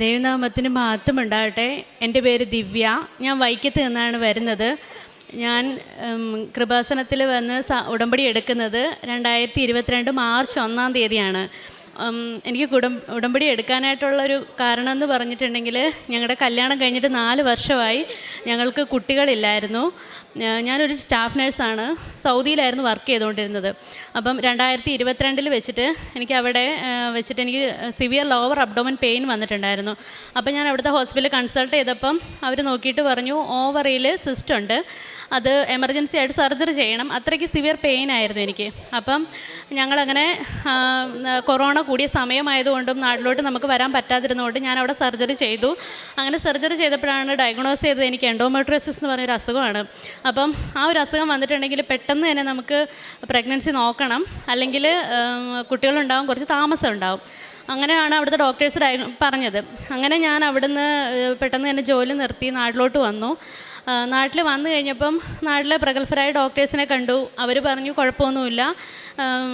ദൈവനാമത്തിന് മഹത്വം ഉണ്ടാകട്ടെ എന്റെ പേര് ദിവ്യ. ഞാൻ വൈക്കത്ത് നിന്നാണ് വരുന്നത്. ഞാൻ കൃപാസനത്തിൽ വന്ന് ഉടമ്പടി എടുക്കുന്നത് രണ്ടായിരത്തി ഇരുപത്തിരണ്ട് മാർച്ച് ഒന്നാം തീയതിയാണ്. എനിക്ക് കുടം ഉടമ്പടി എടുക്കാനായിട്ടുള്ളൊരു കാരണം എന്ന് പറഞ്ഞിട്ടുണ്ടെങ്കിൽ ഞങ്ങളുടെ കല്യാണം കഴിഞ്ഞിട്ട് നാല് വർഷമായി ഞങ്ങൾക്ക് കുട്ടികളില്ലായിരുന്നു. ഞാനൊരു സ്റ്റാഫ് നേഴ്സാണ്. സൗദിയിലായിരുന്നു വർക്ക് ചെയ്തുകൊണ്ടിരുന്നത്. അപ്പം രണ്ടായിരത്തി ഇരുപത്തിരണ്ടിൽ വെച്ചിട്ട് എനിക്ക് അവിടെ വെച്ചിട്ട് എനിക്ക് സിവിയർ ലോവർ അബ്ഡോമൻ പെയിൻ വന്നിട്ടുണ്ടായിരുന്നു. അപ്പം ഞാൻ അവിടുത്തെ ഹോസ്പിറ്റലിൽ കൺസൾട്ട് ചെയ്തപ്പം അവർ നോക്കിയിട്ട് പറഞ്ഞു ഓവറിയിൽ സിസ്റ്റ് ഉണ്ട്. അത് എമർജൻസി ആയിട്ട് സർജറി ചെയ്യണം. അത്രയ്ക്ക് സിവിയർ പെയിൻ ആയിരുന്നു എനിക്ക്. അപ്പം ഞങ്ങളങ്ങനെ കൊറോണ കൂടിയ സമയമായതുകൊണ്ടും നാട്ടിലോട്ട് നമുക്ക് വരാൻ പറ്റാതിരുന്നതുകൊണ്ട് ഞാൻ അവിടെ സർജറി ചെയ്തു. അങ്ങനെ സർജറി ചെയ്തപ്പോഴാണ് ഡയഗ്നോസ് ചെയ്തത് എനിക്ക് എൻഡോമെട്രോസിസ് എന്ന് പറഞ്ഞൊരു അസുഖമാണ്. അപ്പം ആ ഒരു അസുഖം വന്നിട്ടുണ്ടെങ്കിൽ പെട്ടെന്ന് തന്നെ നമുക്ക് പ്രഗ്നൻസി നോക്കണം. അല്ലെങ്കിൽ കുട്ടികളുണ്ടാവും കുറച്ച് താമസം ഉണ്ടാവും. അങ്ങനെയാണ് അവിടുത്തെ ഡോക്ടേഴ്സ് പറഞ്ഞത്. അങ്ങനെ ഞാൻ അവിടുന്ന് പെട്ടെന്ന് തന്നെ ജോലി നിർത്തി നാട്ടിലോട്ട് വന്നു. നാട്ടിൽ വന്നു കഴിഞ്ഞപ്പം നാട്ടിലെ പ്രഗത്ഭരായ ഡോക്ടേഴ്സിനെ കണ്ടു. അവർ പറഞ്ഞു കുഴപ്പമൊന്നുമില്ല.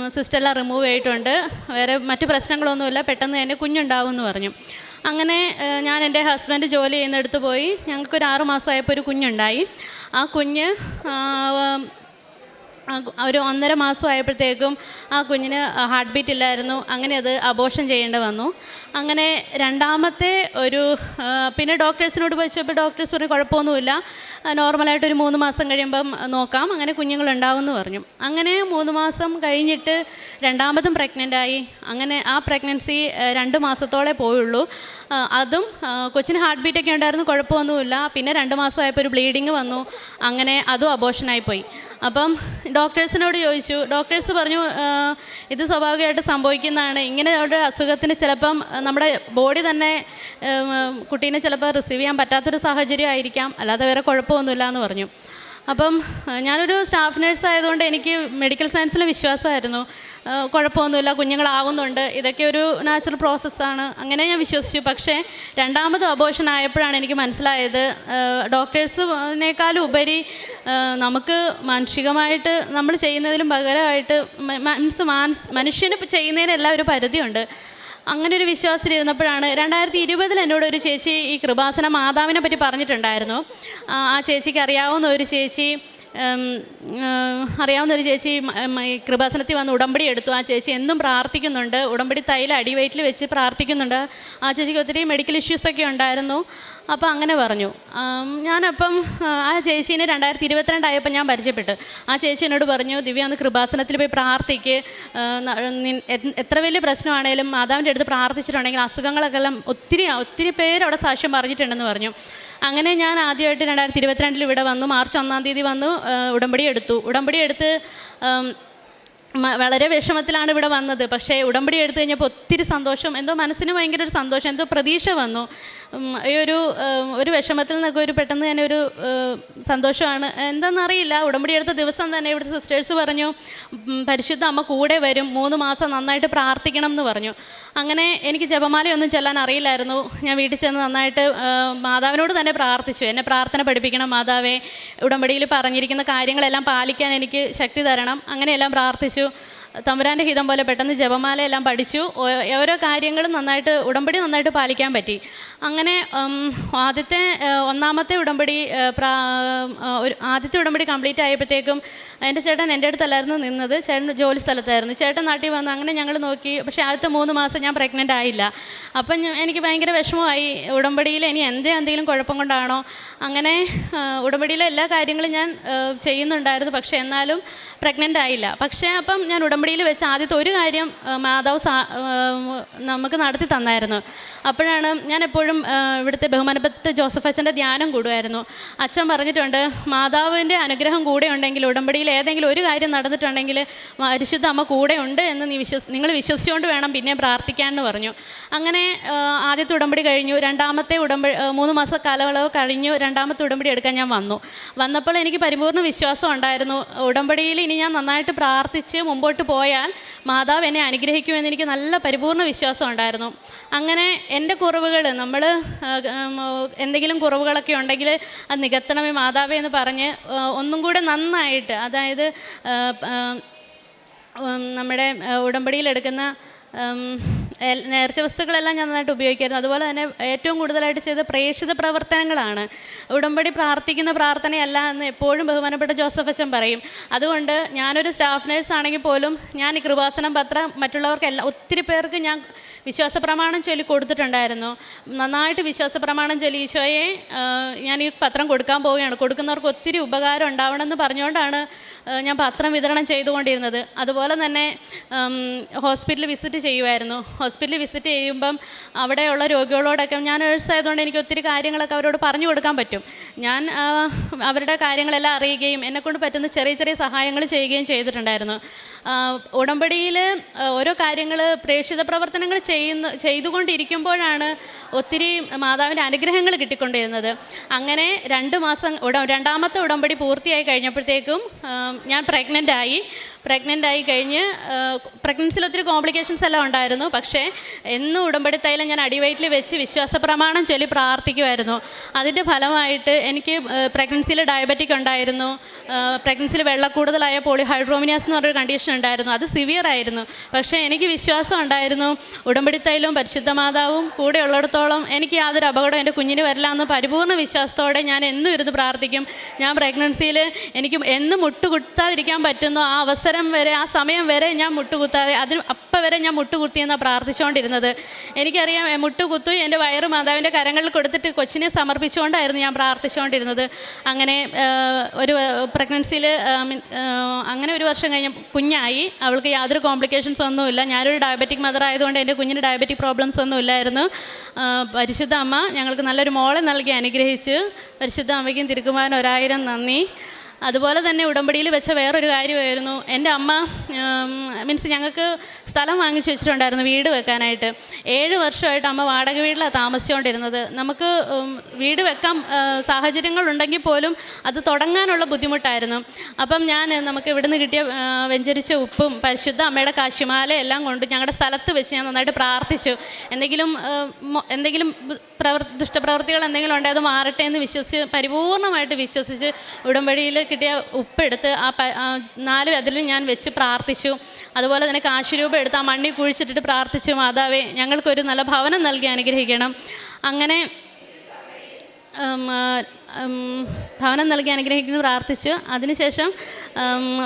സിസ്റ്റെല്ലാം റിമൂവ് ചെയ്തിട്ടുണ്ട് വേറെ മറ്റു പ്രശ്നങ്ങളൊന്നുമില്ല. പെട്ടെന്ന് തന്നെ കുഞ്ഞുണ്ടാവും എന്ന് പറഞ്ഞു. അങ്ങനെ ഞാൻ എന്റെ ഹസ്ബൻഡ് ജോലി ചെയ്യുന്നിടത്ത് പോയി. ഞങ്ങൾക്കൊരു ആറു ഒരു കുഞ്ഞുണ്ടായി. ആ കുഞ്ഞ് ഒരു ഒന്നര മാസം ആയപ്പോഴത്തേക്കും ആ കുഞ്ഞിന് ഹാർട്ട് ബീറ്റ് ഇല്ലായിരുന്നു. അങ്ങനെ അത് അബോഷൻ ചെയ്യേണ്ടി വന്നു. അങ്ങനെ രണ്ടാമത്തെ ഒരു പിന്നെ ഡോക്ടേഴ്സിനോട് ചോദിച്ചപ്പോൾ ഡോക്ടേഴ്സ് പറഞ്ഞു കുഴപ്പമൊന്നുമില്ല. നോർമലായിട്ടൊരു മൂന്ന് മാസം കഴിയുമ്പം നോക്കാം. അങ്ങനെ കുഞ്ഞുങ്ങൾ ഉണ്ടാവുമെന്ന് പറഞ്ഞു. അങ്ങനെ മൂന്ന് മാസം കഴിഞ്ഞിട്ട് രണ്ടാമതും പ്രഗ്നന്റായി അങ്ങനെ ആ പ്രഗ്നൻസി രണ്ട് മാസത്തോളെ പോയുള്ളൂ. അതും കൊച്ചിന് ഹാർട്ട് ബീറ്റൊക്കെ ഉണ്ടായിരുന്നു. കുഴപ്പമൊന്നുമില്ല. പിന്നെ രണ്ട് മാസമായപ്പോൾ ഒരു ബ്ലീഡിങ് വന്നു. അങ്ങനെ അതും അബോഷനായി പോയി. അപ്പം ഡോക്ടേഴ്സിനോട് ചോദിച്ചു. ഡോക്ടേഴ്സ് പറഞ്ഞു ഇത് സ്വാഭാവികമായിട്ട് സംഭവിക്കുന്നതാണ്. ഇങ്ങനെ ഒരു അസുഖത്തിന് ചിലപ്പം നമ്മുടെ ബോഡി തന്നെ കുട്ടീനെ ചിലപ്പോൾ റിസീവ് ചെയ്യാൻ പറ്റാത്തൊരു സാഹചര്യം ആയിരിക്കാം. അല്ലാതെ വേറെ കുഴപ്പമൊന്നുമില്ല എന്ന് പറഞ്ഞു. അപ്പം ഞാനൊരു സ്റ്റാഫ് നേഴ്സ് ആയതുകൊണ്ട് എനിക്ക് മെഡിക്കൽ സയൻസിൽ വിശ്വാസമായിരുന്നു. കുഴപ്പമൊന്നുമില്ല കുഞ്ഞുങ്ങളാവുന്നുണ്ട് ഇതൊക്കെ ഒരു നാച്ചുറൽ പ്രോസസ്സാണ് അങ്ങനെ ഞാൻ വിശ്വസിച്ചു. പക്ഷേ രണ്ടാമത് അബോഷൻ ആയപ്പോഴാണ് എനിക്ക് മനസ്സിലായത് ഡോക്ടേഴ്സിനേക്കാളും ഉപരി നമുക്ക് മാനസികമായിട്ട് നമ്മൾ ചെയ്യുന്നതിലും പകരമായിട്ട് മീൻസ് മാനസ് മനുഷ്യന് ചെയ്യുന്നതിനെല്ലാം ഒരു പരിധിയുണ്ട്. അങ്ങനെ ഒരു വിശ്വാസത്തിലിരുന്നപ്പോഴാണ് രണ്ടായിരത്തി ഇരുപതിൽ എന്നോട് ഒരു ചേച്ചി ഈ കൃപാസന മാതാവിനെ പറ്റി പറഞ്ഞിട്ടുണ്ടായിരുന്നു. ആ ചേച്ചിക്ക് അറിയാവുന്ന ഒരു ചേച്ചി അറിയാവുന്ന ഒരു ചേച്ചി കൃപാസനത്തിൽ വന്ന് ഉടമ്പടി എടുത്തു. ആ ചേച്ചി എന്നും പ്രാർത്ഥിക്കുന്നുണ്ട്. ഉടമ്പടി തൈല അടിവയറ്റിൽ വെച്ച് പ്രാർത്ഥിക്കുന്നുണ്ട്. ആ ചേച്ചിക്ക് ഒത്തിരി മെഡിക്കൽ ഇഷ്യൂസൊക്കെ ഉണ്ടായിരുന്നു. അപ്പോൾ അങ്ങനെ പറഞ്ഞു. ഞാനപ്പം ആ, ചേച്ചീനെ രണ്ടായിരത്തി ഇരുപത്തിരണ്ടായപ്പോൾ ഞാൻ പരിചയപ്പെട്ടു. ആ ചേച്ചി എന്നോട് പറഞ്ഞു ദിവ്യ അന്ന് കൃപാസനത്തിൽ പോയി പ്രാർത്ഥിക്ക്. എത്ര വലിയ പ്രശ്നമാണേലും മാതാവിന്റെ അടുത്ത് പ്രാർത്ഥിച്ചിട്ടുണ്ടെങ്കിൽ അസുഖങ്ങളൊക്കെ എല്ലാം ഒത്തിരി ഒത്തിരി പേര് അവിടെ സാക്ഷ്യം പറഞ്ഞിട്ടുണ്ടെന്ന് പറഞ്ഞു. അങ്ങനെ ഞാൻ ആദ്യമായിട്ട് രണ്ടായിരത്തി ഇരുപത്തിരണ്ടിൽ ഇവിടെ വന്നു. മാർച്ച് ഒന്നാം തീയതി വന്നു ഉടമ്പടി എടുത്തു. ഉടമ്പടി എടുത്ത് വളരെ വിഷമത്തിലാണ് ഇവിടെ വന്നത്. പക്ഷേ ഉടമ്പടി എടുത്തു കഴിഞ്ഞപ്പോൾ ഒത്തിരി സന്തോഷം. എന്തോ മനസ്സിന് ഭയങ്കര ഒരു സന്തോഷം എന്തോ പ്രതീക്ഷ വന്നു. ഈ ഒരു ഒരു വിഷമത്തിൽ നിന്നൊക്കെ ഒരു പെട്ടെന്ന് തന്നെ ഒരു സന്തോഷമാണ്. എന്താണെന്നറിയില്ല ഉടമ്പടി എടുത്ത ദിവസം തന്നെ ഇവിടുത്തെ സിസ്റ്റേഴ്സ് പറഞ്ഞു പരിശുദ്ധ അമ്മ കൂടെ വരും മൂന്ന് മാസം നന്നായിട്ട് പ്രാർത്ഥിക്കണം എന്ന് പറഞ്ഞു. അങ്ങനെ എനിക്ക് ജപമാലയൊന്നും ചെല്ലാൻ അറിയില്ലായിരുന്നു. ഞാൻ വീട്ടിൽ ചെന്ന് നന്നായിട്ട് മാതാവിനോട് തന്നെ പ്രാർത്ഥിച്ചു. എന്നെ പ്രാർത്ഥന പഠിപ്പിക്കണം മാതാവേ. ഉടമ്പടിയിൽ പറഞ്ഞിരിക്കുന്ന കാര്യങ്ങളെല്ലാം പാലിക്കാൻ എനിക്ക് ശക്തി തരണം. അങ്ങനെയെല്ലാം പ്രാർത്ഥിച്ചു. തമ്പുരാന്റെ ഹിതം പോലെ പെട്ടെന്ന് ജപമാലയെല്ലാം പഠിച്ചു. ഓരോ കാര്യങ്ങളും നന്നായിട്ട് ഉടമ്പടി നന്നായിട്ട് പാലിക്കാൻ പറ്റി. അങ്ങനെ ആദ്യത്തെ ഒന്നാമത്തെ ഉടമ്പടി ആദ്യത്തെ ഉടമ്പടി കംപ്ലീറ്റ് ആയപ്പോഴത്തേക്കും എന്റെ ചേട്ടൻ എന്റെ അടുത്തല്ലായിരുന്നു നിന്നത്. ചേട്ടൻ ജോലി സ്ഥലത്തായിരുന്നു. ചേട്ടൻ നാട്ടിൽ വന്നു അങ്ങനെ ഞങ്ങൾ നോക്കി. പക്ഷേ ആദ്യത്തെ മൂന്ന് മാസം ഞാൻ പ്രഗ്നന്റ് ആയില്ല. അപ്പം എനിക്ക് ഭയങ്കര വിഷമമായി. ഉടമ്പടിയിൽ ഇനി എന്തേ എന്തെങ്കിലും കുഴപ്പം കൊണ്ടാണോ? അങ്ങനെ ഉടമ്പടിയിലെ എല്ലാ കാര്യങ്ങളും ഞാൻ ചെയ്യുന്നുണ്ടായിരുന്നു. പക്ഷേ എന്നാലും പ്രഗ്നന്റ് ആയില്ല. പക്ഷേ അപ്പം ഞാൻ ഉടമ്പടിയിൽ വെച്ച് ആദ്യത്തെ ഒരു കാര്യം മാതാവ് നമുക്ക് നടത്തി തന്നായിരുന്നു. അപ്പോഴാണ് ഞാൻ എപ്പോഴും ഇവിടുത്തെ ബഹുമാനപ്പെട്ട ജോസഫ് അച്ഛന്റെ ധ്യാനം കൂടുമായിരുന്നു. അച്ഛൻ പറഞ്ഞിട്ടുണ്ട് മാതാവിന്റെ അനുഗ്രഹം കൂടെ ഉണ്ടെങ്കിൽ ഉടമ്പടിയിൽ ഏതെങ്കിലും ഒരു കാര്യം നടന്നിട്ടുണ്ടെങ്കിൽ പരിശുദ്ധ അമ്മ കൂടെ ഉണ്ട് എന്ന് നീ വിശ്വസ് നിങ്ങൾ വിശ്വസിച്ചുകൊണ്ട് വേണം പിന്നെ പ്രാർത്ഥിക്കാൻ എന്ന് പറഞ്ഞു. അങ്ങനെ ആദ്യത്തെ ഉടമ്പടി കഴിഞ്ഞു. രണ്ടാമത്തെ ഉടമ്പടി മൂന്ന് മാസ കാലയളവ് കഴിഞ്ഞു. രണ്ടാമത്തെ ഉടമ്പടി എടുക്കാൻ ഞാൻ വന്നു. വന്നപ്പോൾ എനിക്ക് പരിപൂർണ വിശ്വാസം ഉണ്ടായിരുന്നു. ഉടമ്പടിയിൽ ഇനി ഞാൻ നന്നായിട്ട് പ്രാർത്ഥിച്ച് മുമ്പോട്ട് പോയാൽ മാതാവ് എന്നെ അനുഗ്രഹിക്കുമെന്ന് എനിക്ക് നല്ല പരിപൂർണ വിശ്വാസം ഉണ്ടായിരുന്നു. അങ്ങനെ എന്റെ കുറവുകൾ നമ്മൾ എന്തെങ്കിലും കുറവുകളൊക്കെ ഉണ്ടെങ്കിൽ അത് നികത്തണമേ മാതാവേ എന്ന് പറഞ്ഞ് ഒന്നും കൂടെ നന്നായിട്ട് അതായത് നമ്മുടെ ആ, ഉം, നമ്മുടെ ആ, നേർച്ച വസ്തുക്കളെല്ലാം ഞാൻ നന്നായിട്ട് ഉപയോഗിക്കായിരുന്നു. അതുപോലെ തന്നെ ഏറ്റവും കൂടുതലായിട്ട് ചെയ്ത പ്രേക്ഷിത പ്രവർത്തനങ്ങളാണ്. ഉടമ്പടി പ്രാർത്ഥിക്കുന്ന പ്രാർത്ഥനയല്ല എന്ന് എപ്പോഴും ബഹുമാനപ്പെട്ട ജോസഫ് അച്ഛൻ പറയും. അതുകൊണ്ട് ഞാനൊരു സ്റ്റാഫ് നേഴ്സ് ആണെങ്കിൽ പോലും ഞാൻ ഈ കൃപാസനം പത്രം മറ്റുള്ളവർക്കെല്ലാം ഒത്തിരി പേർക്ക് ഞാൻ വിശ്വാസ പ്രമാണം ചൊല്ലി കൊടുത്തിട്ടുണ്ടായിരുന്നു. നന്നായിട്ട് വിശ്വാസ പ്രമാണം ചൊല്ലി ഈശോയെ ഞാൻ ഈ പത്രം കൊടുക്കാൻ പോവുകയാണ്. കൊടുക്കുന്നവർക്ക് ഒത്തിരി ഉപകാരം ഉണ്ടാവണം എന്ന് പറഞ്ഞുകൊണ്ടാണ് ഞാൻ പത്രം വിതരണം ചെയ്തുകൊണ്ടിരുന്നത്. അതുപോലെ തന്നെ ഹോസ്പിറ്റൽ വിസിറ്റ് ചെയ്യുമായിരുന്നു. ഹോസ്പിറ്റലിൽ വിസിറ്റ് ചെയ്യുമ്പം അവിടെയുള്ള രോഗികളോടൊക്കെ ഞാൻ നേഴ്സ് ആയതുകൊണ്ട് എനിക്ക് ഒത്തിരി കാര്യങ്ങളൊക്കെ അവരോട് പറഞ്ഞു കൊടുക്കാൻ പറ്റും. ഞാൻ അവരുടെ കാര്യങ്ങളെല്ലാം അറിയുകയും എന്നെക്കൊണ്ട് പറ്റുന്ന ചെറിയ ചെറിയ സഹായങ്ങൾ ചെയ്യുകയും ചെയ്തിട്ടുണ്ടായിരുന്നു. ഉടമ്പടിയിൽ ഓരോ കാര്യങ്ങൾ പ്രേക്ഷിത പ്രവർത്തനങ്ങൾ ചെയ്യുന്ന ചെയ്തുകൊണ്ടിരിക്കുമ്പോഴാണ് ഒത്തിരി മാതാവിന്റെ അനുഗ്രഹങ്ങൾ കിട്ടിക്കൊണ്ടിരുന്നത്. അങ്ങനെ രണ്ട് മാസം ഉട രണ്ടാമത്തെ ഉടമ്പടി പൂർത്തിയായി കഴിഞ്ഞപ്പോഴത്തേക്കും ഞാൻ പ്രഗ്നന്റ് ആയി. പ്രഗ്നന്റ് ആയി കഴിഞ്ഞ് പ്രഗ്നൻസിൽ ഒത്തിരി കോംപ്ലിക്കേഷൻസ് എല്ലാം ഉണ്ടായിരുന്നു. പക്ഷേ എന്നും ഉടമ്പടി തൈലം ഞാൻ അടിവയറ്റിൽ വെച്ച് വിശ്വാസ പ്രമാണം ചൊല്ലി പ്രാർത്ഥിക്കുമായിരുന്നു അതിന്റെ ഫലമായിട്ട് എനിക്ക് പ്രഗ്നൻസിയിൽ ഡയബറ്റിക് ഉണ്ടായിരുന്നു. പ്രഗ്നൻസിയിൽ വെള്ളക്കൂടുതലായ പോളിഹൈഡ്രോമിനിയാസ് എന്ന് പറഞ്ഞൊരു കണ്ടീഷൻ ഉണ്ടായിരുന്നു. അത് സിവിയർ ആയിരുന്നു. പക്ഷേ എനിക്ക് വിശ്വാസം ഉണ്ടായിരുന്നു. ഉടമ്പടി തൈലവും പരിശുദ്ധ മാതാവും കൂടെ ഉള്ളിടത്തോളം എനിക്ക് യാതൊരു അപകടം എന്റെ കുഞ്ഞിന് വരില്ല എന്ന് പരിപൂർണ വിശ്വാസത്തോടെ ഞാൻ എന്നും ഇരുന്ന് പ്രാർത്ഥിക്കും. ഞാൻ പ്രഗ്നൻസിയിൽ എനിക്ക് എന്ന് മുട്ടുകുത്താതിരിക്കാൻ പറ്റുന്നു ആ അവസരം വരെ ആ സമയം വരെ ഞാൻ മുട്ടുകുത്താതെ അതിന് അപ്പം വരെ ഞാൻ മുട്ടുകുത്തിയെന്നാണ് പ്രാർത്ഥിച്ചുകൊണ്ടിരുന്നത് എനിക്കറിയാം മുട്ടുകുത്തു എന്റെ വയറ് മാതാവിന്റെ കരങ്ങളിൽ കൊടുത്തിട്ട് കൊച്ചിനെ സമർപ്പിച്ചുകൊണ്ടായിരുന്നു ഞാൻ പ്രാർത്ഥിച്ചുകൊണ്ടിരുന്നത് അങ്ങനെ ഒരു പ്രഗ്നൻസിയിൽ അങ്ങനെ ഒരു വർഷം കഴിഞ്ഞ് കുഞ്ഞായി. അവൾക്ക് യാതൊരു കോംപ്ലിക്കേഷൻസ് ഒന്നുമില്ല. ഞാനൊരു ഡയബറ്റിക് മദർ ആയതുകൊണ്ട് എന്റെ കുഞ്ഞിന് ഡയബറ്റിക് പ്രോബ്ലംസ് ഒന്നും ഇല്ലായിരുന്നു പരിശുദ്ധ അമ്മ ഞങ്ങൾക്ക് നല്ലൊരു മോളെ നൽകി അനുഗ്രഹിച്ചു. പരിശുദ്ധ അമ്മയ്ക്കും തിരുക്കുമാരൻ ഒരായിരം നന്ദി. അതുപോലെ തന്നെ ഉടമ്പടിയിൽ വെച്ച വേറൊരു കാര്യമായിരുന്നു. എന്റെ അമ്മ മീൻസ് ഞങ്ങൾക്ക് സ്ഥലം വാങ്ങിച്ചു വെച്ചിട്ടുണ്ടായിരുന്നു വീട് വെക്കാനായിട്ട്. ഏഴ് വർഷമായിട്ട് അമ്മ വാടക വീട്ടിലാണ് താമസിച്ചുകൊണ്ടിരുന്നത്. നമുക്ക് വീട് വെക്കാൻ സാഹചര്യങ്ങളുണ്ടെങ്കിൽ പോലും അത് തുടങ്ങാനുള്ള ബുദ്ധിമുട്ടായിരുന്നു. അപ്പം ഞാൻ നമുക്ക് ഇവിടുന്ന് കിട്ടിയ വെഞ്ചരിച്ച ഉപ്പും പരിശുദ്ധ അമ്മയുടെ കാശിമാല എല്ലാം കൊണ്ട് ഞങ്ങളുടെ സ്ഥലത്ത് വെച്ച് ഞാൻ നന്നായിട്ട് പ്രാർത്ഥിച്ചു. എന്തെങ്കിലും എന്തെങ്കിലും പ്രവർ ദുഷ്ടപ്രവൃത്തികൾ എന്തെങ്കിലും ഉണ്ടെങ്കിൽ അത് മാറട്ടെ എന്ന് വിശ്വസിച്ച് പരിപൂർണമായിട്ട് വിശ്വസിച്ച് ഉടമ്പടിയിൽ കിട്ടിയ ഉപ്പെടുത്ത് ആ നാല് അതിൽ ഞാൻ വെച്ച് പ്രാർത്ഥിച്ചു. അതുപോലെ തന്നെ കാശുരൂപം എടുത്ത് ആ മണ്ണിൽ കുഴിച്ചിട്ടിട്ട് പ്രാർത്ഥിച്ചു മാതാവേ ഞങ്ങൾക്കൊരു നല്ല ഭവനം നൽകി അനുഗ്രഹിക്കണം. അങ്ങനെ ഭവനം നൽകി അനുഗ്രഹിക്കുന്നു പ്രാർത്ഥിച്ചു. അതിനുശേഷം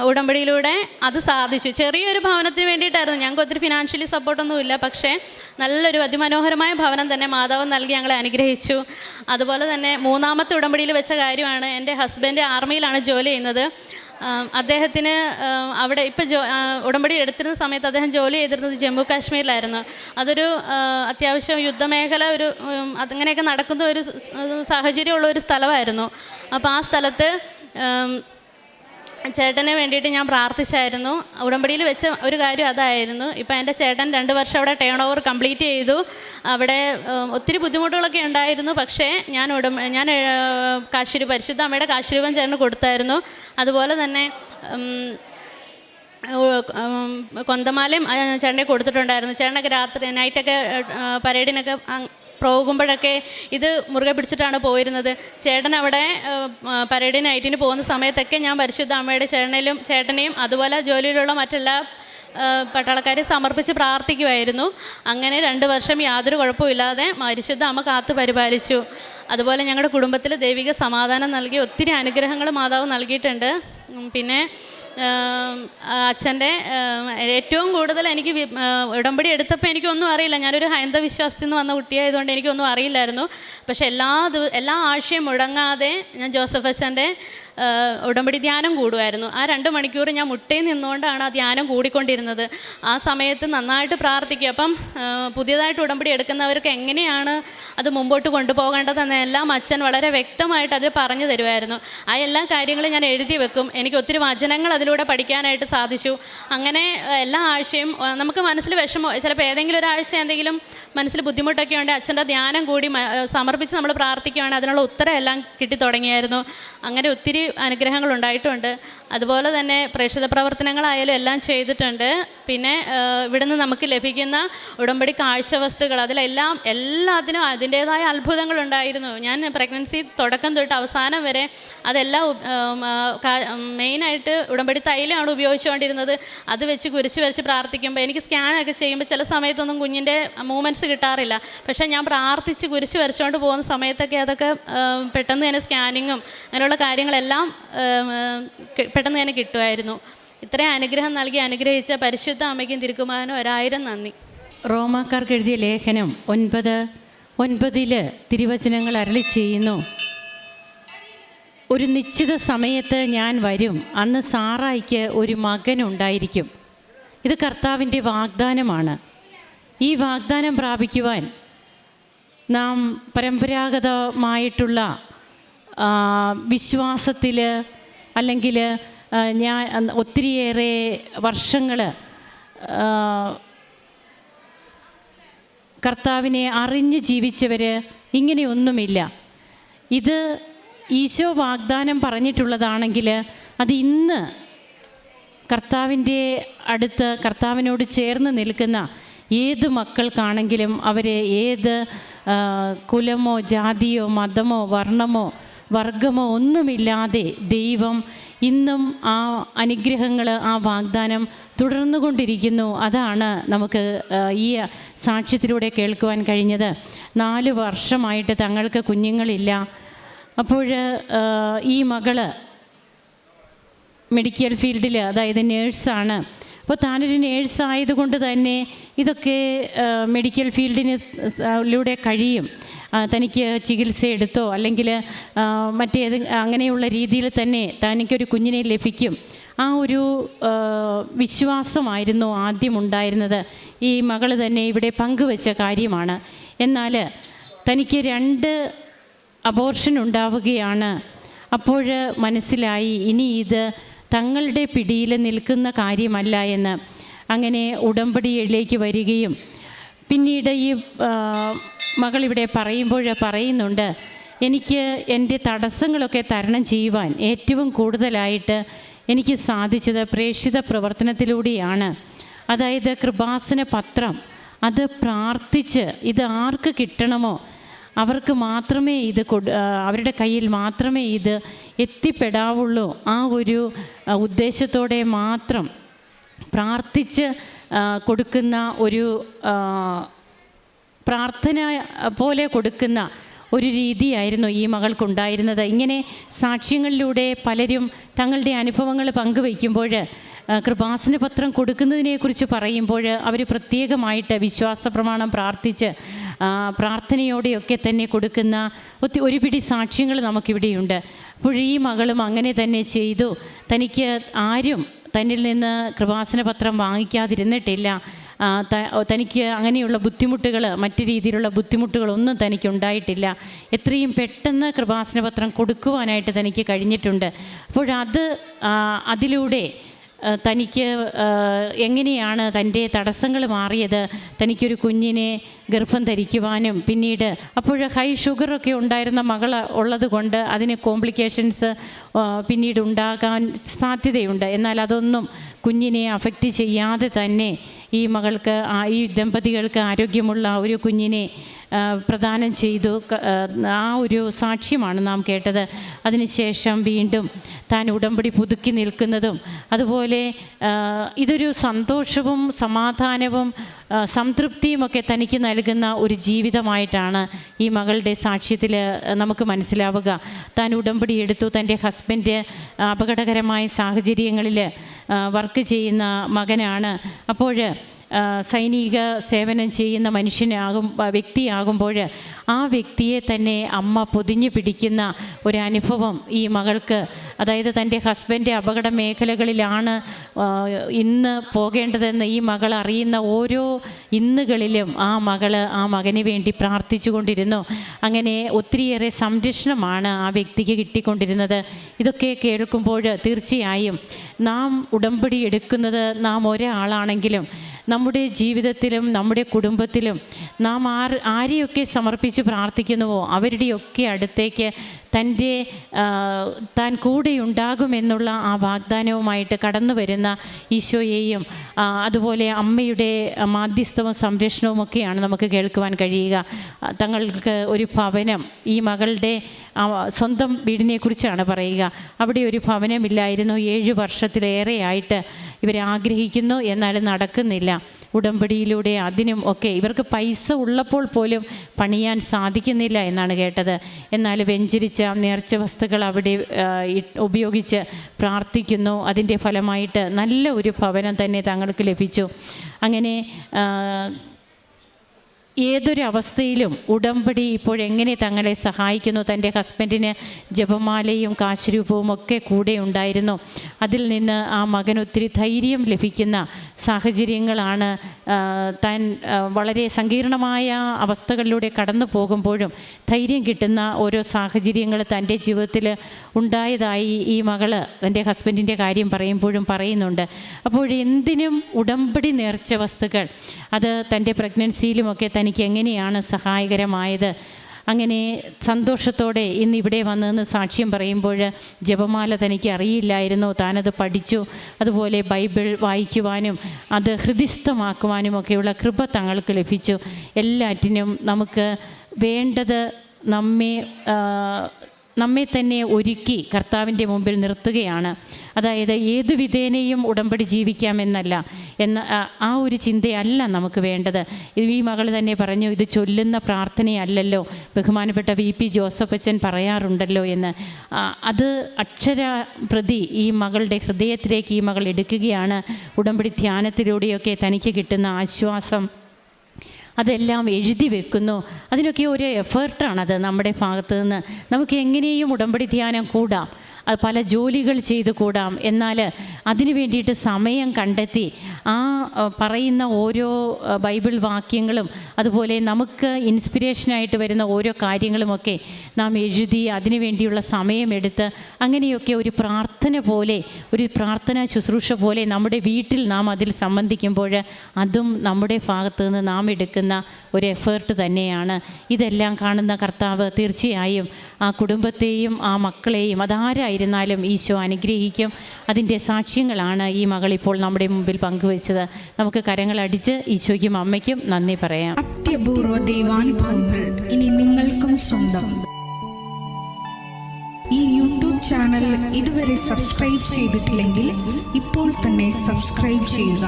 ഉടമ്പടിയിലൂടെ അത് സാധിച്ചു. ചെറിയൊരു ഭവനത്തിന് വേണ്ടിയിട്ടായിരുന്നു. ഞങ്ങൾക്ക് ഒത്തിരി ഫിനാൻഷ്യലി സപ്പോർട്ടൊന്നുമില്ല പക്ഷേ നല്ലൊരു അതിമനോഹരമായ ഭവനം തന്നെ മാതാവ് നൽകി ഞങ്ങളെ അനുഗ്രഹിച്ചു. അതുപോലെ തന്നെ മൂന്നാമത്തെ ഉടമ്പടിയിൽ വെച്ച കാര്യമാണ് എന്റെ ഹസ്ബൻഡ് ആർമിയിലാണ് ജോലി ചെയ്യുന്നത്. അദ്ദേഹത്തിന് അവിടെ ഇപ്പം ജോ ഉടമ്പടി എടുത്തിരുന്ന സമയത്ത് അദ്ദേഹം ജോലി ചെയ്തിരുന്നത് ജമ്മു കാശ്മീരിലായിരുന്നു. അതൊരു അത്യാവശ്യം യുദ്ധമേഖല ഒരു അങ്ങനെയൊക്കെ നടക്കുന്ന ഒരു സാഹചര്യമുള്ള ഒരു സ്ഥലമായിരുന്നു. അപ്പോൾ ആ സ്ഥലത്ത് ചേട്ടന് വേണ്ടിയിട്ട് ഞാൻ പ്രാർത്ഥിച്ചായിരുന്നു. ഉടമ്പടിയിൽ വെച്ച ഒരു കാര്യം അതായിരുന്നു. ഇപ്പം എന്റെ ചേട്ടൻ രണ്ട് വർഷം അവിടെ ടേൺ ഓവർ കംപ്ലീറ്റ് ചെയ്തു. അവിടെ ഒത്തിരി ബുദ്ധിമുട്ടുകളൊക്കെ ഉണ്ടായിരുന്നു. പക്ഷേ ഞാൻ ഉടമ്പ ഞാൻ കാശിരൂപ പരിശുദ്ധ അമ്മയുടെ കാശിരൂപം ചേട്ടന് കൊടുത്തായിരുന്നു. അതുപോലെ തന്നെ കൊന്തമാലയും ചേട്ടനെ കൊടുത്തിട്ടുണ്ടായിരുന്നു. ചേട്ടനൊക്കെ രാത്രി നൈറ്റൊക്കെ പരേഡിനൊക്കെ പോകുമ്പോഴൊക്കെ ഇത് മുറുകെ പിടിച്ചിട്ടാണ് പോയിരുന്നത്. ചേട്ടൻ അവിടെ പരേഡി നൈറ്റിന് പോകുന്ന സമയത്തൊക്കെ ഞാൻ പരിശുദ്ധ അമ്മയുടെ ചേട്ടനിലും ചേട്ടനെയും അതുപോലെ ജോലിയിലുള്ള മറ്റെല്ലാ പട്ടാളക്കാരെ സമർപ്പിച്ച് പ്രാർത്ഥിക്കുമായിരുന്നു അങ്ങനെ രണ്ട് വർഷം യാതൊരു കുഴപ്പമില്ലാതെ പരിശുദ്ധ അമ്മ കാത്തു പരിപാലിച്ചു. അതുപോലെ ഞങ്ങളുടെ കുടുംബത്തിൽ ദൈവിക സമാധാനം നൽകി ഒത്തിരി അനുഗ്രഹങ്ങൾ മാതാവ് നൽകിയിട്ടുണ്ട്. പിന്നെ അച്ഛന്റെ ഏറ്റവും കൂടുതൽ എനിക്ക് ഉടമ്പടി എടുത്തപ്പോൾ എനിക്കൊന്നും അറിയില്ല. ഞാനൊരു ഹൈന്ദവ വിശ്വാസത്തിൽ നിന്ന് വന്ന കുട്ടിയായതുകൊണ്ട് എനിക്കൊന്നും അറിയില്ലായിരുന്നു. പക്ഷേ എല്ലാ ദിവ എല്ലാ ആഴ്ചയും മുടങ്ങാതെ ഞാൻ ജോസഫ് അച്ഛന്റെ ഉടമ്പടി ധ്യാനം കൂടുമായിരുന്നു. ആ രണ്ട് മണിക്കൂർ ഞാൻ മുട്ടയിൽ നിന്നുകൊണ്ടാണ് ആ ധ്യാനം കൂടിക്കൊണ്ടിരുന്നത്. ആ സമയത്ത് നന്നായിട്ട് പ്രാർത്ഥിക്കുക. അപ്പം പുതിയതായിട്ട് ഉടമ്പടി എടുക്കുന്നവർക്ക് എങ്ങനെയാണ് അത് മുമ്പോട്ട് കൊണ്ടുപോകേണ്ടതെന്ന് എല്ലാം അച്ഛൻ വളരെ വ്യക്തമായിട്ട് അത് പറഞ്ഞു തരുമായിരുന്നു. ആ എല്ലാ കാര്യങ്ങളും ഞാൻ എഴുതി വെക്കും. എനിക്ക് ഒത്തിരി വചനങ്ങൾ അതിലൂടെ പഠിക്കാനായിട്ട് സാധിച്ചു. അങ്ങനെ എല്ലാ ആഴ്ചയും നമുക്ക് മനസ്സിൽ വിഷമോ ചിലപ്പോൾ ഏതെങ്കിലും ഒരാഴ്ച എന്തെങ്കിലും മനസ്സിൽ ബുദ്ധിമുട്ടൊക്കെ ഉണ്ടെങ്കിൽ അച്ഛന്റെ ധ്യാനം കൂടി സമർപ്പിച്ച് നമ്മൾ പ്രാർത്ഥിക്കുകയാണെങ്കിൽ അതിനുള്ള ഉത്തരം എല്ലാം കിട്ടി തുടങ്ങിയായിരുന്നു. അങ്ങനെ ഒത്തിരി അനുഗ്രഹങ്ങൾ ഉണ്ടായിട്ടുണ്ട് അതുപോലെ തന്നെ പ്രേക്ഷിത പ്രവർത്തനങ്ങളായാലും എല്ലാം ചെയ്തിട്ടുണ്ട്. പിന്നെ ഇവിടുന്ന് നമുക്ക് ലഭിക്കുന്ന ഉടമ്പടി കാഴ്ച വസ്തുക്കൾ അതിലെല്ലാം എല്ലാത്തിനും അതിന്റേതായ അത്ഭുതങ്ങളുണ്ടായിരുന്നു. ഞാൻ പ്രഗ്നൻസി തുടക്കം തൊട്ട് അവസാനം വരെ അതെല്ലാം മെയിനായിട്ട് ഉടമ്പടി തൈലമാണ് ഉപയോഗിച്ചുകൊണ്ടിരുന്നത്. അത് വെച്ച് കുരിച്ച് വരച്ച് പ്രാർത്ഥിക്കുമ്പോൾ എനിക്ക് സ്കാനൊക്കെ ചെയ്യുമ്പോൾ ചില സമയത്തൊന്നും കുഞ്ഞിന്റെ മൂമെന്റ്സ് കിട്ടാറില്ല. പക്ഷേ ഞാൻ പ്രാർത്ഥിച്ച് കുരിച്ച് വരച്ചുകൊണ്ട് പോകുന്ന സമയത്തൊക്കെ അതൊക്കെ പെട്ടെന്ന് തന്നെ സ്കാനിങ്ങും അങ്ങനെയുള്ള കാര്യങ്ങളെല്ലാം പെട്ടെന്ന് തന്നെ കിട്ടുമായിരുന്നു. ഇത്രയും അനുഗ്രഹം നൽകി അനുഗ്രഹിച്ച പരിശുദ്ധ അമ്മയ്ക്കും തിരുക്കുമാരനും ഒരായിരം നന്ദി. റോമാക്കാർക്ക് എഴുതിയ ലേഖനം ഒൻപത് ഒൻപതിൽ തിരുവചനങ്ങൾ അരളി ചെയ്യുന്നു. ഒരു നിശ്ചിത സമയത്ത് ഞാൻ വരും. അന്ന് സാറായിക്ക് ഒരു മകൻ ഉണ്ടായിരിക്കും. ഇത് കർത്താവിന്റെ വാഗ്ദാനമാണ്. ഈ വാഗ്ദാനം പ്രാപിക്കുവാൻ നാം പരമ്പരാഗതമായിട്ടുള്ള വിശ്വാസത്തിൽ അല്ലെങ്കിൽ ഞാൻ ഒത്തിരിയേറെ വർഷങ്ങൾ കർത്താവിനെ അറിഞ്ഞ് ജീവിച്ചവർ ഇങ്ങനെയൊന്നുമില്ല. ഇത് ഈശോ വാഗ്ദാനം പറഞ്ഞിട്ടുള്ളതാണെങ്കിൽ അത് ഇന്ന് കർത്താവിന്റെ അടുത്ത് കർത്താവിനോട് ചേർന്ന് നിൽക്കുന്ന ഏത് മക്കൾക്കാണെങ്കിലും അവർ ഏത് കുലമോ ജാതിയോ മതമോ വർണമോ വർഗമോ ഒന്നുമില്ലാതെ ദൈവം ഇന്നും ആ അനുഗ്രഹങ്ങൾ ആ വാഗ്ദാനം തുടർന്നു കൊണ്ടിരിക്കുന്നു അതാണ് നമുക്ക് ഈ സാക്ഷ്യത്തിലൂടെ കേൾക്കുവാൻ കഴിഞ്ഞത്. നാല് വർഷമായിട്ട് തങ്ങൾക്ക് കുഞ്ഞുങ്ങളില്ല. അപ്പോൾ ഈ മകൾ മെഡിക്കൽ ഫീൽഡിൽ അതായത് നേഴ്സാണ്. അപ്പോൾ താനൊരു നേഴ്സായതുകൊണ്ട് തന്നെ ഇതൊക്കെ മെഡിക്കൽ ഫീൽഡിന് ലൂടെ കഴിയും. തനിക്ക് ചികിത്സ എടുത്തോ അല്ലെങ്കിൽ മറ്റേത് അങ്ങനെയുള്ള രീതിയിൽ തന്നെ തനിക്കൊരു കുഞ്ഞിനെ ലഭിക്കും. ആ ഒരു വിശ്വാസമായിരുന്നു ആദ്യം ഉണ്ടായിരുന്നത്. ഈ മകൾ തന്നെ ഇവിടെ പങ്കുവെച്ച കാര്യമാണ്. എന്നാൽ തനിക്ക് രണ്ട് അബോർഷൻ ഉണ്ടാവുകയാണ്. അപ്പോൾ മനസ്സിലായി ഇനി ഇത് തങ്ങളുടെ പിടിയിൽ നിൽക്കുന്ന കാര്യമല്ല എന്ന്. അങ്ങനെ ഉടമ്പടിയിലേക്ക് വരികയും പിന്നീട് ഈ മകളിവിടെ പറയുമ്പോൾ പറയുന്നുണ്ട് എനിക്ക് എന്റെ തടസ്സങ്ങളൊക്കെ തരണം ചെയ്യുവാൻ ഏറ്റവും കൂടുതലായിട്ട് എനിക്ക് സാധിച്ചത് പ്രേക്ഷിത പ്രവർത്തനത്തിലൂടെയാണ്. അതായത് കൃപാസന പത്രം അത് പ്രാർത്ഥിച്ച് ഇത് ആർക്ക് കിട്ടണമോ അവർക്ക് മാത്രമേ ഇത് അവരുടെ കയ്യിൽ മാത്രമേ ഇത് എത്തിപ്പെടാവുള്ളൂ. ആ ഒരു ഉദ്ദേശത്തോടെ മാത്രം പ്രാർത്ഥിച്ച് കൊടുക്കുന്ന ഒരു പ്രാർത്ഥന പോലെ കൊടുക്കുന്ന ഒരു രീതിയായിരുന്നു ഈ മകൾക്കുണ്ടായിരുന്നത്. ഇങ്ങനെ സാക്ഷ്യങ്ങളിലൂടെ പലരും തങ്ങളുടെ അനുഭവങ്ങൾ പങ്കുവയ്ക്കുമ്പോൾ കൃപാസന പത്രം കൊടുക്കുന്നതിനെക്കുറിച്ച് പറയുമ്പോൾ അവർ പ്രത്യേകമായിട്ട് വിശ്വാസ പ്രമാണം പ്രാർത്ഥിച്ച് പ്രാർത്ഥനയോടെയൊക്കെ തന്നെ കൊടുക്കുന്ന ഒത്തി ഒരു പിടി സാക്ഷ്യങ്ങൾ നമുക്കിവിടെയുണ്ട്. അപ്പോൾ ഈ മകളും അങ്ങനെ തന്നെ ചെയ്തു. തനിക്ക് ആരും തന്നിൽ നിന്ന് കൃപാസന പത്രം വാങ്ങിക്കാതിരുന്നിട്ടില്ല തനിക്ക് അങ്ങനെയുള്ള ബുദ്ധിമുട്ടുകൾ മറ്റു രീതിയിലുള്ള ബുദ്ധിമുട്ടുകളൊന്നും തനിക്ക് ഉണ്ടായിട്ടില്ല എത്രയും പെട്ടെന്ന് കൃപാസന പത്രം കൊടുക്കുവാനായിട്ട് തനിക്ക് കഴിഞ്ഞിട്ടുണ്ട്. അപ്പോഴത് അതിലൂടെ തനിക്ക് എങ്ങനെയാണ് തന്റെ തടസ്സങ്ങൾ മാറിയത്? തനിക്കൊരു കുഞ്ഞിനെ ഗർഭം ധരിക്കുവാനും പിന്നീട് അപ്പോൾ ഹൈ ഷുഗറൊക്കെ ഉണ്ടായിരുന്ന മകൾ ഉള്ളത് കൊണ്ട് അതിന് കോംപ്ലിക്കേഷൻസ് പിന്നീട് ഉണ്ടാകാൻ സാധ്യതയുണ്ട്. എന്നാൽ അതൊന്നും കുഞ്ഞിനെ അഫക്റ്റ് ചെയ്യാതെ തന്നെ ഈ മകൾക്ക് ഈ ദമ്പതികൾക്ക് ആരോഗ്യമുള്ള ഒരു കുഞ്ഞിനെ പ്രദാനം ചെയ്തു. ആ, ഒരു സാക്ഷ്യമാണ് നാം കേട്ടത്. അതിനുശേഷം വീണ്ടും താൻ ഉടമ്പടി പുതുക്കി നിൽക്കുന്നതും അതുപോലെ ഇതൊരു സന്തോഷവും സമാധാനവും സംതൃപ്തിയും സംതൃപ്തിയുമൊക്കെ തനിക്ക് നൽകുന്ന ഒരു ജീവിതമായിട്ടാണ് ഈ മകളുടെ സാക്ഷ്യത്തിൽ നമുക്ക് മനസ്സിലാവുക. താൻ ഉടമ്പടി എടുത്തു. തന്റെ ഹസ്ബൻഡ് അപകടകരമായ സാഹചര്യങ്ങളിൽ വർക്ക് ചെയ്യുന്ന മകനാണ്. അപ്പോൾ സൈനിക സേവനം ചെയ്യുന്ന മനുഷ്യനാകും വ്യക്തിയാകുമ്പോൾ ആ വ്യക്തിയെ തന്നെ അമ്മ പൊതിഞ്ഞു പിടിക്കുന്ന ഒരു അനുഭവം ഈ മകൾക്ക്. അതായത് തന്റെ ഹസ്ബൻഡ് അപകട മേഖലകളിലാണ് ഇന്ന് പോകേണ്ടതെന്ന് ഈ മകൾ അറിയുന്ന ഓരോ ഇന്നുകളിലും ആ മകൾ ആ മകന് വേണ്ടി പ്രാർത്ഥിച്ചു കൊണ്ടിരുന്നു അങ്ങനെ ഒത്തിരിയേറെ സംരക്ഷണമാണ് ആ വ്യക്തിക്ക് കിട്ടിക്കൊണ്ടിരുന്നത്. ഇതൊക്കെ കേൾക്കുമ്പോൾ തീർച്ചയായും നാം ഉടമ്പടി എടുക്കുന്നത് നാം ഒരാളാണെങ്കിലും നമ്മുടെ ജീവിതത്തിലും നമ്മുടെ കുടുംബത്തിലും നാം ആർ ആരെയൊക്കെ സമർപ്പിച്ച് പ്രാർത്ഥിക്കുന്നുവോ അവരുടെയൊക്കെ അടുത്തേക്ക് തന്റെ താൻ കൂടെയുണ്ടാകുമെന്നുള്ള ആ വാഗ്ദാനവുമായിട്ട് കടന്നു വരുന്ന ഈശോയെയും അതുപോലെ അമ്മയുടെ മാധ്യസ്ഥവും സംരക്ഷണവും ഒക്കെയാണ് നമുക്ക് കേൾക്കുവാൻ കഴിയുക. തങ്ങൾക്ക് ഒരു ഭവനം ഈ മകളുടെ സ്വന്തം വീടിനെക്കുറിച്ചാണ് പറയുക. അവിടെ ഒരു ഭവനമില്ലായിരുന്നു. ഏഴ് വർഷത്തിലേറെയായിട്ട് ഇവർ ആഗ്രഹിക്കുന്നു എന്നാൽ നടക്കുന്നില്ല. ഉടമ്പടിയിലൂടെ അതിനും ഒക്കെ ഇവർക്ക് പൈസ ഉള്ളപ്പോൾ പോലും പണിയാൻ സാധിക്കുന്നില്ല എന്നാണ് കേട്ടത്. എന്നാൽ വെഞ്ചരിച്ച നേർച്ച വസ്തുക്കൾ അവിടെ ഉപയോഗിച്ച് പ്രാർത്ഥിക്കുന്നു. അതിന്റെ ഫലമായിട്ട് നല്ല ഒരു ഭവനം തന്നെ തങ്ങൾക്ക് ലഭിച്ചു. അങ്ങനെ ആ, ഏതൊരു അവസ്ഥയിലും ഉടമ്പടി ഇപ്പോഴെങ്ങനെ തങ്ങളെ സഹായിക്കുന്നു? തന്റെ ഹസ്ബൻഡിന് ജപമാലയും കാശുരൂപവും ഒക്കെ കൂടെ ഉണ്ടായിരുന്നു. അതിൽ നിന്ന് ആ മകൻ ഒത്തിരി ധൈര്യം ലഭിക്കുന്ന സാഹചര്യങ്ങളാണ് താൻ വളരെ സങ്കീർണമായ അവസ്ഥകളിലൂടെ കടന്നു പോകുമ്പോഴും ധൈര്യം കിട്ടുന്ന ഓരോ സാഹചര്യങ്ങൾ തന്റെ ജീവിതത്തിൽ ഉണ്ടായതായി ഈ മകൾ തന്റെ ഹസ്ബൻഡിന്റെ കാര്യം പറയുമ്പോഴും പറയുന്നുണ്ട്. അപ്പോൾ എന്തിനും ഉടമ്പടി നേർച്ച വസ്തുക്കൾ അത് തന്റെ പ്രഗ്നൻസിയിലുമൊക്കെ തനിക്ക് എങ്ങനെയാണ് സഹായകരമായത്? അങ്ങനെ സന്തോഷത്തോടെ ഇന്ന് ഇവിടെ വന്നതെന്ന് സാക്ഷ്യം പറയുമ്പോൾ ജപമാല തനിക്ക് അറിയില്ലായിരുന്നു. താനത് പഠിച്ചു. അതുപോലെ ബൈബിൾ വായിക്കുവാനും അത് ഹൃദിസ്ഥമാക്കുവാനും ഒക്കെയുള്ള കൃപ തങ്ങൾക്ക് ലഭിച്ചു. എല്ലാറ്റിനും നമുക്ക് വേണ്ടത് നമ്മെ നമ്മെ തന്നെ ഒരുക്കി കർത്താവിന്റെ മുമ്പിൽ നിർത്തുകയാണ്. അതായത് ഏത് വിധേനയും ഉടമ്പടി ജീവിക്കാമെന്നല്ല എന്ന ആ- ഒരു ചിന്തയല്ല നമുക്ക് വേണ്ടത്. ഈ മകൾ തന്നെ പറഞ്ഞു ഇത് ചൊല്ലുന്ന പ്രാർത്ഥനയല്ലല്ലോ. ബഹുമാനപ്പെട്ട വി പി ജോസഫ് അച്ഛൻ പറയാറുണ്ടല്ലോ എന്ന്. അത് അക്ഷര പ്രതി ഈ മകളുടെ ഹൃദയത്തിലേക്ക് ഈ മകൾ എടുക്കുകയാണ്. ഉടമ്പടി ധ്യാനത്തിലൂടെയൊക്കെ തനിക്ക് കിട്ടുന്ന ആശ്വാസം അതെല്ലാം എഴുതി വെക്കുന്നു. അതിനൊക്കെ ഒരു എഫേർട്ടാണത് നമ്മുടെ ഭാഗത്തു നിന്ന്. നമുക്ക് എങ്ങനെയും ഉടമ്പടി ധ്യാനം കൂടാം. പല ജോലികൾ ചെയ്ത് കൂടാം. എന്നാൽ അതിനു വേണ്ടിയിട്ട് സമയം കണ്ടെത്തി ആ പറയുന്ന ഓരോ ബൈബിൾ വാക്യങ്ങളും അതുപോലെ നമുക്ക് ഇൻസ്പിരേഷനായിട്ട് വരുന്ന ഓരോ കാര്യങ്ങളുമൊക്കെ നാം എഴുതി അതിനു വേണ്ടിയുള്ള സമയമെടുത്ത് അങ്ങനെയൊക്കെ ഒരു പ്രാർത്ഥന പോലെ ഒരു പ്രാർത്ഥന ശുശ്രൂഷ പോലെ നമ്മുടെ വീട്ടിൽ നാം അതിൽ സംബന്ധിക്കുമ്പോൾ അതും നമ്മുടെ ഭാഗത്ത് നിന്ന് നാം എടുക്കുന്ന ഒരു എഫേർട്ട് തന്നെയാണ്. ഇതെല്ലാം കാണുന്ന കർത്താവ് തീർച്ചയായും ആ കുടുംബത്തെയും ആ മക്കളെയും അതാരായിരുന്നാലും ഈശോ അനുഗ്രഹിക്കും. അതിന്റെ സാക്ഷ്യങ്ങളാണ് ഈ മകൾ ഇപ്പോൾ നമ്മുടെ മുമ്പിൽ പങ്കുവച്ചത്. നമുക്ക് കരങ്ങൾ അടിച്ച് ഈശോയ്ക്കും അമ്മയ്ക്കും നന്ദി പറയാം. അത്യപൂർവ ദൈവാനുഭവങ്ങൾ ഇനി നിങ്ങൾക്കും സ്വന്തം. ഈ യൂട്യൂബ് ചാനൽ ഇതുവരെ സബ്സ്ക്രൈബ് ചെയ്തിട്ടില്ലെങ്കിൽ ഇപ്പോൾ തന്നെ സബ്സ്ക്രൈബ് ചെയ്യുക.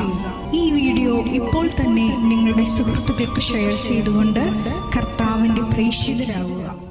ഈ വീഡിയോ ഇപ്പോൾ തന്നെ നിങ്ങളുടെ സുഹൃത്തുക്കൾക്ക് ഷെയർ ചെയ്തുകൊണ്ട് കർത്താവിന്റെ പ്രേക്ഷിതരാകുക.